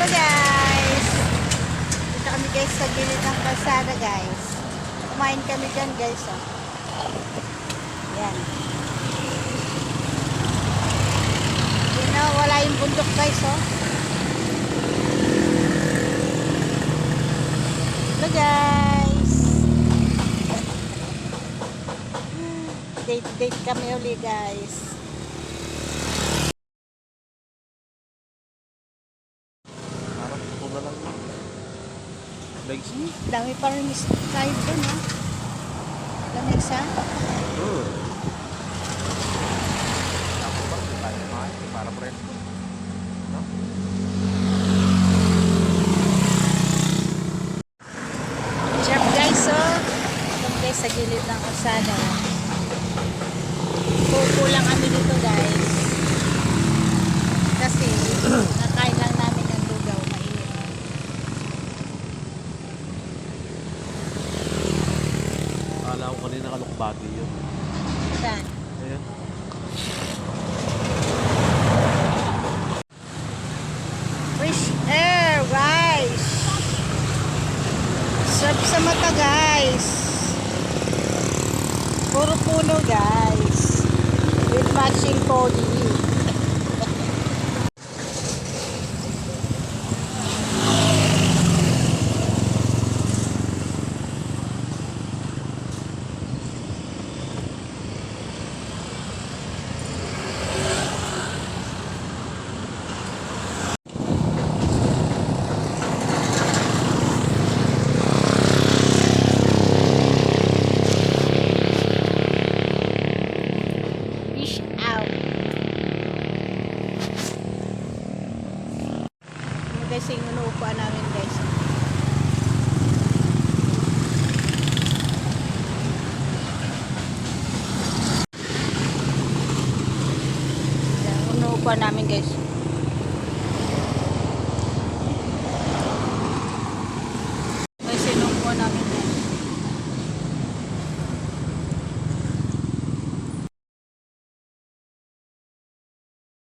Hello guys! Dito kami guys sa gilid ng kalsada guys. Kumain kami dyan guys oh. Yan. Yun oh, wala yung bundok guys oh. Hello guys! Date date kami uli guys. Legs. Hmm, dami pa rin tayo dun ha. Ako ba? Tayo kumain. Para presko. No? Chef guys, oh. Ito guys sa gilid ng kalsada. oh. Pupo lang kami dito guys. Kasi nakain lang namin ng lugaw, mainit. Akala ko kanina kalukbati yun. Saan? Ayan. Fresh air, guys. Sarap sa mata guys. Puro puno guys. With matching body. Guys yung inuupuan namin guys. Yan, Inuupuan namin guys. Guys, inuupuan namin guys.